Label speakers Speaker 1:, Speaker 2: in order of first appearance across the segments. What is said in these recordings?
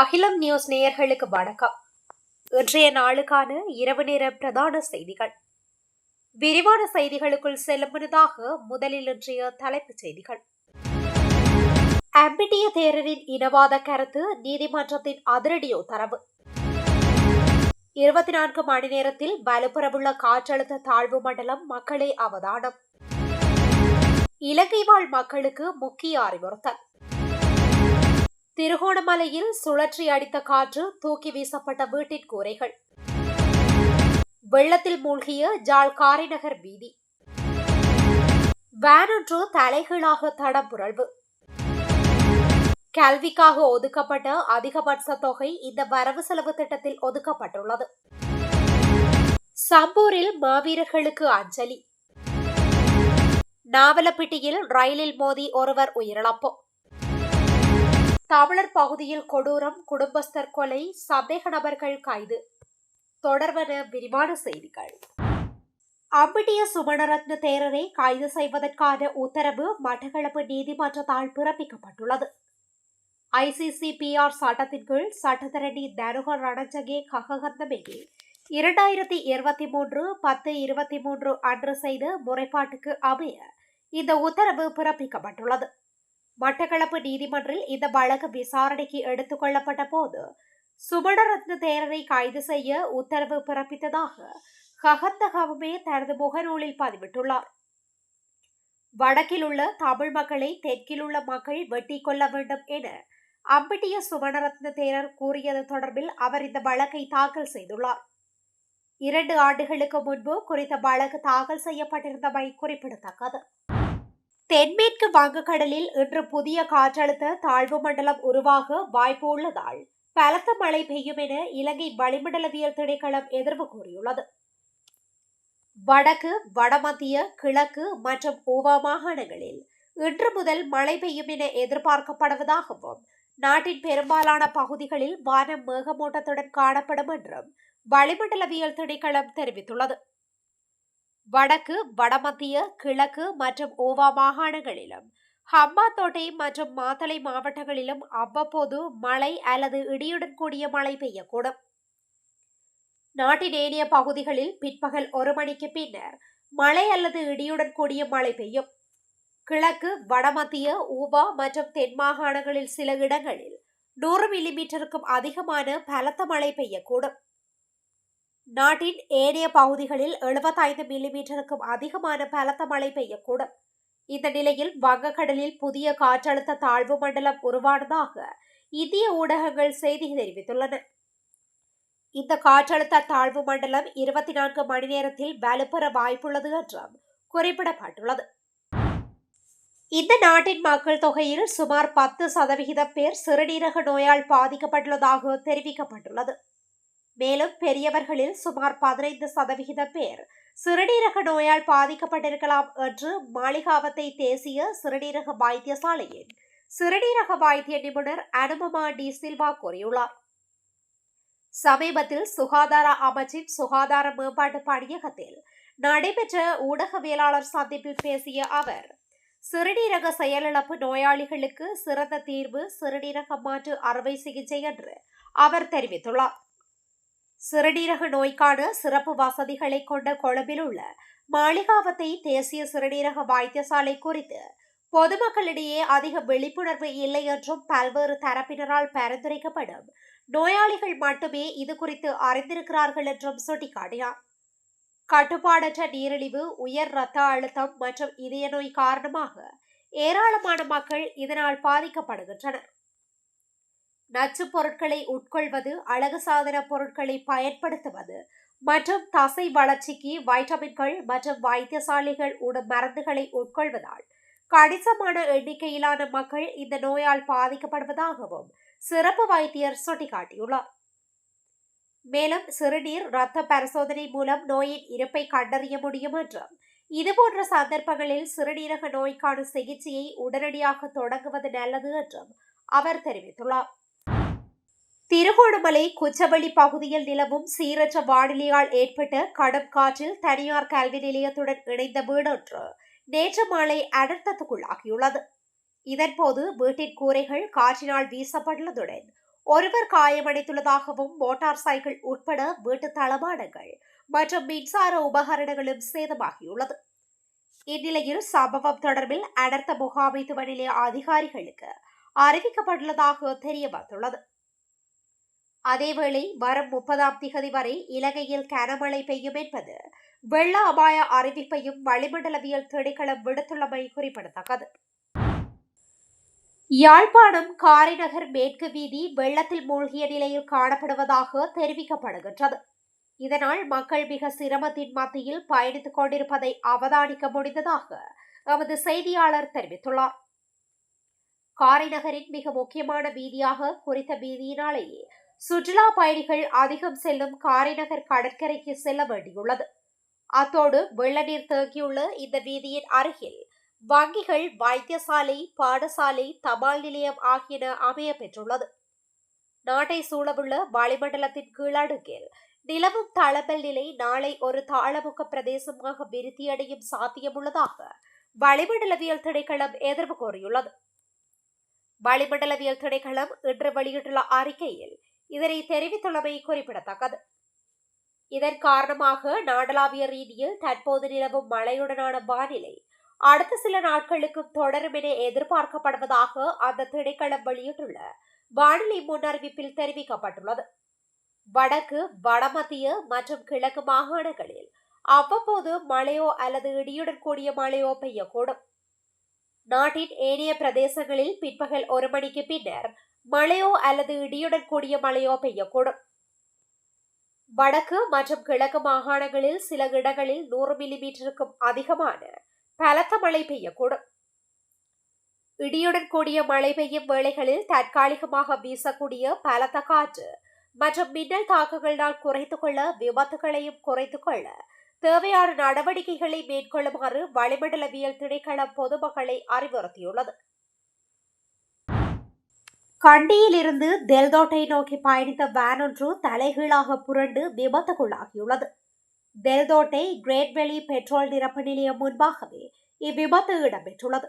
Speaker 1: அகிலம் நியூஸ் நேயர்களுக்கு வணக்கம். இன்றைய நாளுக்கான இரவு நேர பிரதான செய்திகள். விரிவான செய்திகளுக்குள் செல்லும் முன்னதாக முதலில் இன்றைய தலைப்புச் செய்திகள். அம்பிட்டிய தேரரின் இனவாத கருத்து நீதிமன்றத்தின் அதிரடி உத்தரவு இருபத்தி நான்கு மணி நேரத்தில் வலுப்புறவுள்ள காற்றழுத்த தாழ்வு மண்டலம் மக்களே அவதானம். இலங்கை வாழ் மக்களுக்கு முக்கிய அறிவுறுத்தல். திருகோணமலையில் சுழற்றி அடித்த காற்று தூக்கி வீசப்பட்ட வீட்டின் கூரைகள். வெள்ளத்தில் மூழ்கிய ஜாழ் காரிநகர் வீதி. வேனொன்று தலைகீழாக தடம் புரள்வு. கல்விக்காக ஒதுக்கப்பட்ட அதிகபட்ச தொகை இந்த வரவு செலவு திட்டத்தில் ஒதுக்கப்பட்டுள்ளது. சம்பூரில் மாவீரர்களுக்கு அஞ்சலி. நாவலப்பிட்டியில் ரயிலில் மோதி ஒருவர் உயிரிழப்பு. தமிழர் பகுதியில் கொடூரம் குடும்பஸ்தர் கொலை சந்தேக நபர்கள் கைது. தொடர்வன விரிவான செய்திகள். அம்பிட்டிய சுமணரத்ன தேரரை கைது செய்வதற்கான உத்தரவு மட்டக்களப்பு நீதிமன்றத்தால் பிறப்பிக்கப்பட்டுள்ளது. ஐசிசிபிஆர் சட்டத்தின் கீழ் சட்டத்தரணி தனுக ரணஜகே கககந்தமெகி இரண்டாயிரத்தி இருபத்தி மூன்று பத்து இருபத்தி மூன்று அன்று செய்த முறைப்பாட்டுக்கு அமைய இந்த உத்தரவு பிறப்பிக்கப்பட்டுள்ளது. மட்டக்களப்பு நீதிமன்றில் இந்த வழக்கு விசாரணைக்கு எடுத்துக் கொள்ளப்பட்ட போது சுமணரத்ன தேரரை கைது செய்ய உத்தரவு பிறப்பித்ததாக ககந்தகவுமே தனது முகநூலில் பதிவிட்டுள்ளார் வடக்கில் உள்ள தமிழ் மக்களை தெற்கில் உள்ள மக்கள் வெட்டி கொள்ள வேண்டும் என அம்பிட்டிய சுமணரத்ன தேரர் கூறியது தொடர்பில் அவர் இந்த வழக்கை தாக்கல் செய்துள்ளார் இரண்டு ஆண்டுகளுக்கு முன்பு குறித்த வழக்கு தாக்கல் செய்யப்பட்டிருந்தமை குறிப்பிடத்தக்கது தென்மேற்கு வங்கக்கடலில் இன்று புதிய காற்றழுத்த தாழ்வு மண்டலம் உருவாக வாய்ப்பு உள்ளதால் பலத்த மழை பெய்யும் என இலங்கை வளிமண்டலவியல் திணைக்களம் எதிர்வு கூறியுள்ளது. வடக்கு வடமத்திய கிழக்கு மற்றும் ஊவா மாகாணங்களில் இன்று முதல் மழை பெய்யும் என எதிர்பார்க்கப்படுவதாகவும் நாட்டின் பெரும்பாலான பகுதிகளில் வானம் மேகமூட்டத்துடன் காணப்படும் என்றும் வளிமண்டலவியல் திணைக்களம் தெரிவித்துள்ளது. வடக்கு வடமத்திய கிழக்கு மற்றும் ஓவா மாகாணங்களிலும் ஹம்பாத்தோட்டை மற்றும் மாத்தளை மாவட்டங்களிலும் அவ்வப்போது மழை அல்லது இடியுடன் கூடிய மழை பெய்யக்கூடும். நாட்டின் ஏனைய பகுதிகளில் பிற்பகல் ஒரு மணிக்கு பின்னர் மழை அல்லது இடியுடன் கூடிய மழை பெய்யும். கிழக்கு வடமத்திய ஊபா மற்றும் தென் மாகாணங்களில் சில இடங்களில் நூறு மில்லிமீட்டருக்கும் அதிகமான பலத்த மழை பெய்யக்கூடும். நாட்டின் ஏனைய பகுதிகளில் எழுபத்தைந்து மில்லிமீட்டருக்கும் அதிகமான பலத்த மழை பெய்யக்கூடும். இந்த நிலையில் வங்கக்கடலில் புதிய காற்றழுத்த தாழ்வு மண்டலம் உருவானதாக இந்திய ஊடகங்கள் செய்தி தெரிவித்துள்ளன. இந்த காற்றழுத்த தாழ்வு மண்டலம் இருபத்தி நான்கு மணி நேரத்தில் வலுப்பெற வாய்ப்புள்ளது என்றும் குறிப்பிடப்பட்டுள்ளது. இந்த நாட்டின் மக்கள் தொகையில் சுமார் பத்து சதவிகிதம் பேர் சிறுநீரக நோயால் பாதிக்கப்பட்டுள்ளதாக தெரிவிக்கப்பட்டுள்ளது. மேலும் பெரியவர்களில் சுமார் பதினைந்து சதவிகித பேர் சிறுநீரக நோயால் பாதிக்கப்பட்டிருக்கலாம் என்று மாளிகாவத்தை தேசிய சிறுநீரக வைத்தியசாலையின் சிறுநீரக வைத்திய நிபுணர் அனுபமா டி சில்வா கூறியுள்ளார். சமீபத்தில் சுகாதார அமைச்சின் சுகாதார மேம்பாட்டு பணியகத்தில் நடைபெற்ற ஊடகவியலாளர் சந்திப்பில் பேசிய அவர் சிறுநீரக செயலிழப்பு நோயாளிகளுக்கு சிறந்த தீர்வு சிறுநீரக மாற்று அறுவை சிகிச்சை என்று அவர் தெரிவித்துள்ளார். சிறுநீரக நோய்க்கான சிறப்பு வசதிகளை கொண்ட கொழும்பில் உள்ள மாளிகாவத்தை தேசிய சிறுநீரக வைத்தியசாலை குறித்து பொதுமக்களிடையே அதிக விழிப்புணர்வு இல்லை என்றும் பல்வேறு தரப்பினரால் பரிந்துரைக்கப்படும் நோயாளிகள் மட்டுமே இது குறித்து அறிந்திருக்கிறார்கள் என்றும் சுட்டிக்காட்டினார். கட்டுப்பாடற்ற நீரிழிவு உயர் இரத்த அழுத்தம் மற்றும் இதய நோய் காரணமாக ஏராளமான மக்கள் இதனால் பாதிக்கப்படுகின்றனர். நச்சு பொருட்களை உட்கொள்வது அழகு சாதன பொருட்களை பயன்படுத்துவது மற்றும் தசை வளர்ச்சிக்கு வைட்டமின்கள் மற்றும் வைத்தியசாலைகள் உட மருந்துகளை உட்கொள்வதால் கணிசமான எண்ணிக்கையிலான மக்கள் இந்த நோயால் பாதிக்கப்படுவதாகவும் சிறப்பு வைத்தியர் சுட்டிக்காட்டியுள்ளார். மேலும் சிறுநீர் இரத்த பரிசோதனை மூலம் நோயின் இருப்பை கண்டறிய முடியும் என்றும் இதுபோன்ற சந்தர்ப்பங்களில் சிறுநீரக நோய்க்கான சிகிச்சையை உடனடியாக தொடங்குவது நல்லது என்றும் அவர் தெரிவித்துள்ளார். திருகோணமலை குச்சவெளி பகுதியில் நிலவும் சீரற்ற வானிலையால் ஏற்பட்ட கடும் காற்றில் தனியார் கல்வி நிலையத்துடன் இணைந்த வீடொன்று நேற்று மாலை அனர்த்தத்துக்குள்ளாகியுள்ளது இதன்போது வீட்டின் கூரைகள் காற்றினால் வீசப்பட்டுள்ளதுடன் ஒருவர் காயமடைந்துள்ளதாகவும் மோட்டார் சைக்கிள் உட்பட வீட்டு தளவாடங்கள் மற்றும் மின்சார உபகரணங்களும் சேதமாகியுள்ளது. இந்நிலையில் சம்பவம் தொடர்பில் அனர்த்த முகாமைத்துவ நிலைய அதிகாரிகளுக்கு அறிவிக்கப்பட்டுள்ளதாக தெரிய வந்துள்ளது. அதேவேளை வரும் முப்பதாம் திகதி வரை இலங்கையில் கனமழை பெய்யும் என்பது வெள்ள அபாய அறிவிப்பையும் வளிமண்டலவியல் திணைக்களம் விடுத்துள்ளமை குறிப்பிடத்தக்கது. யாழ்ப்பாணம் காரைநகர் மேற்கு வீதி வெள்ளத்தில் மூழ்கிய நிலையில் காணப்படுவதாக தெரிவிக்கப்படுகின்றது. இதனால் மக்கள் மிக சிரமத்தின் மத்தியில் பயணித்துக் கொண்டிருப்பதை அவதானிக்க முடிந்ததாக எமது செய்தியாளர் தெரிவித்துள்ளார். காரைநகரின் மிக முக்கியமான வீதியாக குறித்த வீதியினாலேயே சுற்றுலா பயணிகள் அதிகம் செல்லும் காரைநகர் கடற்கரைக்கு செல்ல வேண்டியுள்ளது. அத்தோடு வெள்ளநீர் தேங்கியுள்ள இந்த வீதியின் அருகில் வங்கிகள் வைத்தியசாலை பாடசாலை தபால் நிலையம் ஆகியன அமைய பெற்றுள்ளது. நாட்டை சூழவுள்ள வளிமண்டலத்தின் கீழடுக்கில் நிலவும் தளபல் நிலை நாளை ஒரு தாளமுக பிரதேசமாக விருத்தியடையும் சாத்தியமுள்ளதாக வளிமண்டலவியல் திணைக்களம் எதிர்ப்பு கோரியுள்ளது வளிமண்டலவியல் திணைக்களம் இன்று வெளியிட்டுள்ள அறிக்கையில் இதனை தெரிவித்துள்ளமை குறிப்பிடத்தக்கது. இதன் காரணமாக நாடளாவிய ரீதியில் தற்போது நிலவும் மழையுடனான வானிலை அடுத்த சில நாட்களுக்கும் தொடரும் என எதிர்பார்க்கப்படுவதாக அந்த திணைக்களம் வெளியிட்டுள்ள வானிலை முன்னறிவிப்பில் தெரிவிக்கப்பட்டுள்ளது. வடக்கு வடமத்திய மற்றும் கிழக்கு மாகாணங்களில் அவ்வப்போது மழையோ அல்லது இடியுடன் கூடிய மழையோ பெய்யக்கூடும். நாட்டின் ஏனைய பிரதேசங்களில் பிற்பகல் ஒரு மணிக்கு பின்னர் மழையோ அல்லது இடியுடன் கூடிய மழையோ பெய்யக்கூடும். வடக்கு மற்றும் கிழக்கு மாகாணங்களில் சில இடங்களில் நூறு மில்லிமீட்டருக்கும் அதிகமான பலத்த மழை பெய்யக்கூடும். இடியுடன் கூடிய மழை பெய்யும் வேளைகளில் தற்காலிகமாக வீசக்கூடிய பலத்த காற்று மற்றும் மின்னல் தாக்குகளால் குறைத்துக் கொள்ள விபத்துகளையும் குறைத்துக் கொள்ள தேவையான நடவடிக்கைகளை மேற்கொள்ளுமாறு வளிமண்டலவியல் திணைக்களம் பொதுமக்களை அறிவுறுத்தியுள்ளது. கண்டியிலிருந்து தெல்தோட்டை நோக்கி பயணித்த வேன் ஒன்று தலைகீழாக புரண்டு விபத்துக்குள்ளாகியுள்ளது. தெல்தோட்டை கிரேட்வெலி பெட்ரோல் நிரப்பு நிலையம் முன்பாகவே இவ்விபத்து இடம்பெற்றுள்ளது.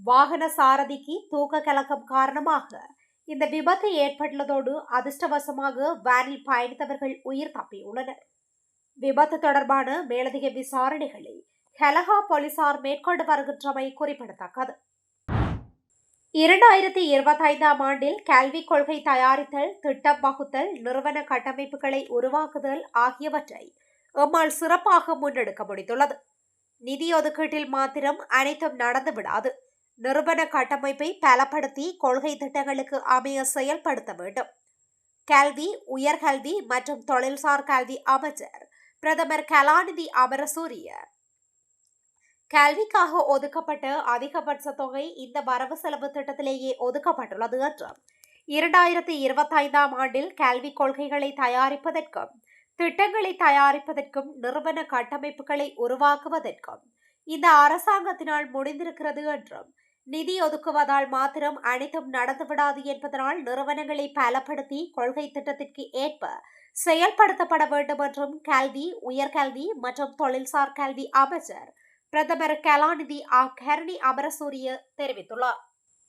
Speaker 1: வாகன சாரதிக்கு தூக்க கலக்கம் காரணமாக இந்த விபத்து ஏற்பட்டுள்ளதோடு அதிர்ஷ்டவசமாக வேனில் பயணித்தவர்கள் உயிர் தப்பியுள்ளனர். விபத்து தொடர்பான மேலதிக விசாரணைகளை ஹெலகா போலீசார் மேற்கொண்டு வருகின்றமை குறிப்பிடத்தக்கது. இரண்டாயிரத்தி இருபத்தைந்தாம் ஆண்டில் கல்விக் கொள்கை தயாரித்தல் திட்டம் வகுத்தல் நிறுவன கட்டமைப்புகளை உருவாக்குதல் ஆகியவற்றை எம்மால் சிறப்பாக முன்னெடுக்க முடிந்துள்ளது. நிதி ஒதுக்கீட்டில் மாத்திரம் அனைத்தும் நடந்து விடாது. நிறுவன கட்டமைப்பை பலப்படுத்தி கொள்கை திட்டங்களுக்கு அமைய செயல்படுத்த வேண்டும். கல்வி உயர்கல்வி மற்றும் தொழில்சார் கல்வி அமைச்சர் பிரதமர் கலாநிதி அமரசூரிய கல்விக்காக ஒதுக்கப்பட்ட அதிகபட்ச தொகை இந்த வரவு செலவு திட்டத்திலேயே ஒதுக்கப்பட்டுள்ளது என்றும் இரண்டாயிரத்தி இருபத்தைந்தாம் ஆண்டில் கல்விக் கொள்கைகளை தயாரிப்பதற்கும் திட்டங்களை தயாரிப்பதற்கும் நிறுவன கட்டமைப்புகளை உருவாக்குவதற்கும் இந்த அரசாங்கத்தினால் முடிந்திருக்கிறது என்றும் நிதி ஒதுக்குவதால் மாத்திரம் அனைத்தும் நடந்துவிடாது என்பதனால் நிறுவனங்களை பலப்படுத்தி கொள்கை திட்டத்திற்கு ஏற்ப செயல்படுத்தப்பட வேண்டும் என்றும் கல்வி உயர்கல்வி மற்றும் தொழில்சார் கல்வி அமைச்சர் பிரதமர் கலாநிதி ஆ. கரணி அமரசூரிய தெரிவித்துள்ளார்.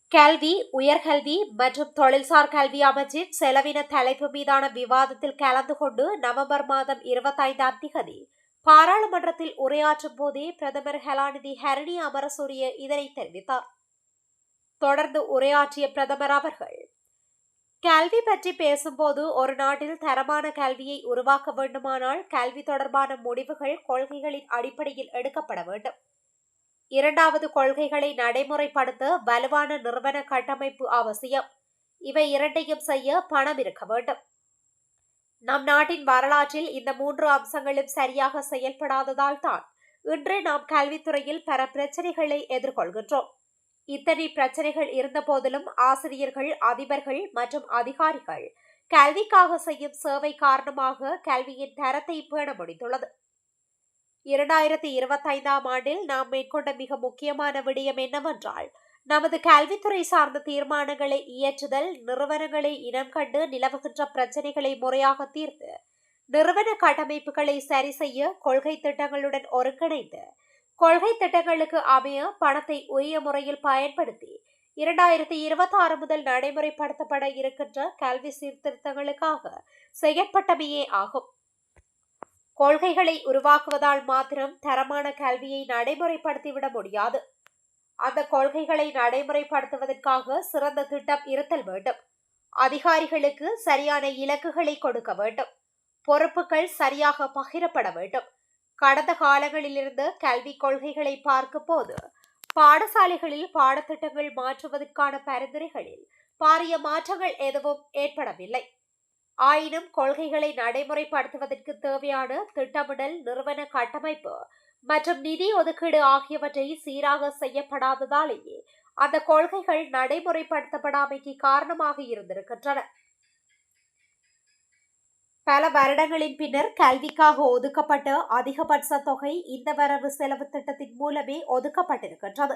Speaker 1: கல்வி உயர்கல்வி மற்றும் தொழில்சார் கல்வி அமைச்சின் செலவின தலைப்பு மீதான விவாதத்தில் கலந்து கொண்டு நவம்பர் மாதம் இருபத்தைந்தாம் திகதி பாராளுமன்றத்தில் உரையாற்றும் போதே பிரதமர் கலாநிதி ஹரணி அமரசூரிய இதனை தெரிவித்தார். தொடர்ந்து உரையாற்றிய பிரதமர் அவர்கள் கல்வி பற்றி பேசும்போது ஒரு நாட்டில் தரமான கல்வியை உருவாக்க வேண்டுமானால் கல்வி தொடர்பான முடிவுகள் கொள்கைகளின் அடிப்படையில் எடுக்கப்பட வேண்டும். இரண்டாவது கொள்கைகளை நடைமுறைப்படுத்த வலுவான நிறுவன கட்டமைப்பு அவசியம். இவை இரண்டையும் செய்ய பணம் இருக்க வேண்டும். நம் நாட்டின் வரலாற்றில் இந்த மூன்று அம்சங்களும் சரியாக செயல்படாததால் தான் இன்று நாம் கல்வித்துறையில் பல பிரச்சனைகளை எதிர்கொள்கின்றோம். இத்தனை பிரச்சனைகள் இருந்தபோதிலும் ஆசிரியர்கள் அதிபர்கள் மற்றும் அதிகாரிகள் கல்விக்காக செய்யும் சேவை காரணமாக கல்வியின் தரத்தை பேண முடிந்துள்ளது இரண்டாயிரத்தி இருபத்தைந்தாம் ஆண்டில் நாம் மேற்கொண்ட மிக முக்கியமான விடயம் என்னவென்றால் நமது கல்வித்துறை சார்ந்த தீர்மானங்களை இயற்றுதல் நிறுவனங்களை இனம் கண்டு நிலவுகின்ற பிரச்சனைகளை முறையாக தீர்த்து நிறுவன கட்டமைப்புகளை சரி செய்ய கொள்கை திட்டங்களுடன் ஒருங்கிணைந்து கொள்கை திட்டங்களுக்கு அமைய பணத்தை உரிய முறையில் பயன்படுத்தி இரண்டாயிரத்தி இருபத்தி ஆறு முதல் நடைமுறைப்படுத்தப்பட இருக்கின்ற கல்வி சீர்திருத்தங்களுக்காக செயற்பட்டமையே ஆகும். கொள்கைகளை உருவாக்குவதால் மாத்திரம் தரமான கல்வியை நடைமுறைப்படுத்திவிட முடியாது. அந்த கொள்கைகளை நடைமுறைப்படுத்துவதற்காக சிறந்த திட்டம் இருத்தல் வேண்டும். அதிகாரிகளுக்கு சரியான இலக்குகளை கொடுக்க வேண்டும். பொறுப்புகள் சரியாக பகிரப்பட வேண்டும். கடந்த காலங்களிலிருந்து கல்விக் கொள்கைகளை பார்க்கும் போது பாடசாலைகளில் பாடத்திட்டங்கள் மாற்றுவதற்கான பரிந்துரைகளில் பாரிய மாற்றங்கள் எதுவும் ஏற்படவில்லை. ஆயினும் கொள்கைகளை நடைமுறைப்படுத்துவதற்கு தேவையான திட்டமிடல் நிறுவன கட்டமைப்பு மற்றும் நிதி ஒதுக்கீடு ஆகியவற்றை சீராக செய்யப்படாததாலேயே அந்த கொள்கைகள் நடைமுறைப்படுத்தப்படாமைக்கு காரணமாக இருந்திருக்கின்றன. பல வருடங்களின் பின்னர் கல்விக்காக ஒதுக்கப்பட்ட அதிகபட்ச தொகை இந்த வரவு செலவு திட்டத்தின் மூலமே ஒதுக்கப்பட்டிருக்கின்றது.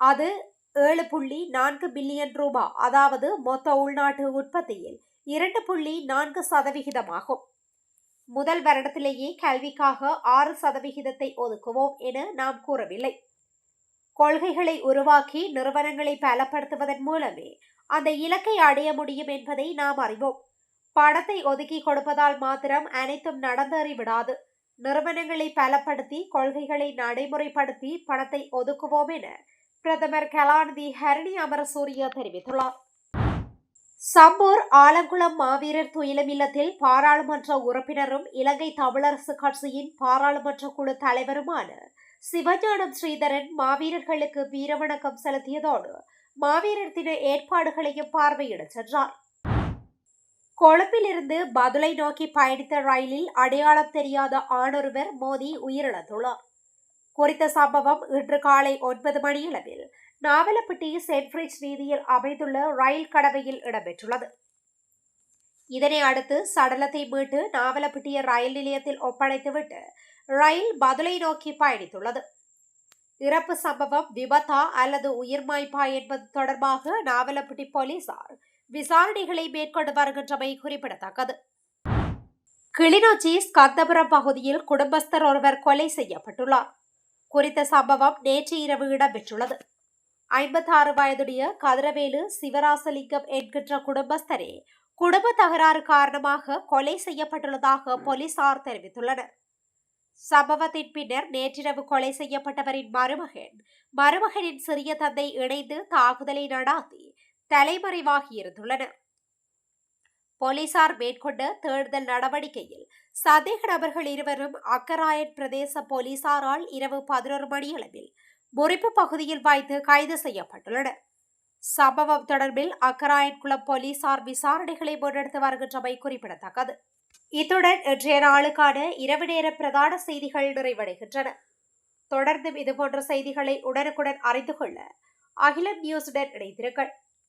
Speaker 1: அது ஏழு புள்ளி நான்கு பில்லியன் ரூபாய் அதாவது மொத்த உள்நாட்டு உற்பத்தியில் இரண்டு புள்ளி நான்கு சதவிகிதமாகும். முதல் வருடத்திலேயே கல்விக்காக ஆறு சதவிகிதத்தை ஒதுக்குவோம் என நாம் கூறவில்லை. கொள்கைகளை உருவாக்கி நிறுவனங்களை பலப்படுத்துவதன் மூலமே அந்த இலக்கை அடைய முடியும் என்பதை நாம் அறிவோம். பணத்தை ஒதுக்கி கொடுப்பதால் மாத்திரம் அனைத்தும் நடந்தேறி விடாது. நிறுவனங்களை பலப்படுத்தி கொள்கைகளை நடைமுறைப்படுத்தி பணத்தை ஒதுக்குவோம் என பிரதமர் கலாநிதி ஹரணி அமரசூரிய தெரிவித்துள்ளார். சம்பூர் ஆலங்குளம் மாவீரர் துயிலம் இல்லத்தில் பாராளுமன்ற உறுப்பினரும் இலங்கை தமிழரசு கட்சியின் பாராளுமன்ற குழு தலைவருமான சிவஞானம் ஸ்ரீதரன் மாவீரர்களுக்கு வீரவணக்கம் செலுத்தியதோடு மாவீரர் தின ஏற்பாடுகளையும் பார்வையிடச் சென்றார். கொழும்பிலிருந்து பதுளை நோக்கி பயணித்த ரயிலில் அடையாளம் தெரியாத ஆணொருவர் மோதி உயிரிழந்துள்ளார். குறித்த சம்பவம் இன்று காலை ஒன்பது மணியளவில் நாவலப்பட்டி சென்ட்ரிட்ஜ் வீதியில் அமைந்துள்ள ரயில் கடவையில் இடம்பெற்றுள்ளது. இதனை அடுத்து சடலத்தை மீட்டு நாவலப்பட்டிய ரயில் நிலையத்தில் ஒப்படைத்துவிட்டு ரயில் பதுளை நோக்கி பயணித்துள்ளது. இறப்பு சம்பவம் விபத்தா அல்லது உயிர்மாய்ப்பா என்பது தொடர்பாக நாவலப்பட்டி போலீசார் விசாரணைகளை மேற்கொண்டு வருகின்றமை குறிப்பிடத்தக்கது. கிளிநொச்சி ஸ்கந்தபுரம் பகுதியில் குடும்பஸ்தர் ஒருவர் கொலை செய்யப்பட்டுள்ளார். குறித்த சம்பவம் நேற்று இரவு இடம்பெற்றுள்ளது. ஐம்பத்தாறு வயதுடைய கதிரவேலு சிவராசலிங்கம் என்கின்ற குடும்பஸ்தரே குடும்ப தகராறு காரணமாக கொலை செய்யப்பட்டுள்ளதாக போலீசார் தெரிவித்துள்ளனர். சம்பவத்தின் பின்னர் நேற்றிரவு கொலை செய்யப்பட்டவரின் மருமகன் மருமகனின் சிறிய தந்தை இணைந்து தாக்குதலை நடாத்தி தலைமறைவாகியிருந்துள்ளனர் போலீசார் மேற்கொண்ட தேடுதல் நடவடிக்கையில் சந்தேக நபர்கள் இருவரும் அக்கராயன் பிரதேச போலீசாரால் இரவு பதினோரு மணியளவில் முறிப்பு பகுதியில் வைத்து கைது செய்யப்பட்டுள்ளனர். சம்பவம் தொடர்பில் அக்கராயன்குளம் போலீசார் விசாரணைகளை முன்னெடுத்து வருகின்றமை குறிப்பிடத்தக்கது. இத்துடன் இன்றைய நாளுக்கான இரவு நேர பிரதான செய்திகள் நிறைவடைகின்றன. தொடர்ந்தும் இதுபோன்ற செய்திகளை உடனுக்குடன் அறிந்து கொள்ள அகிலம் நியூஸுடன் இணைந்திருங்கள்.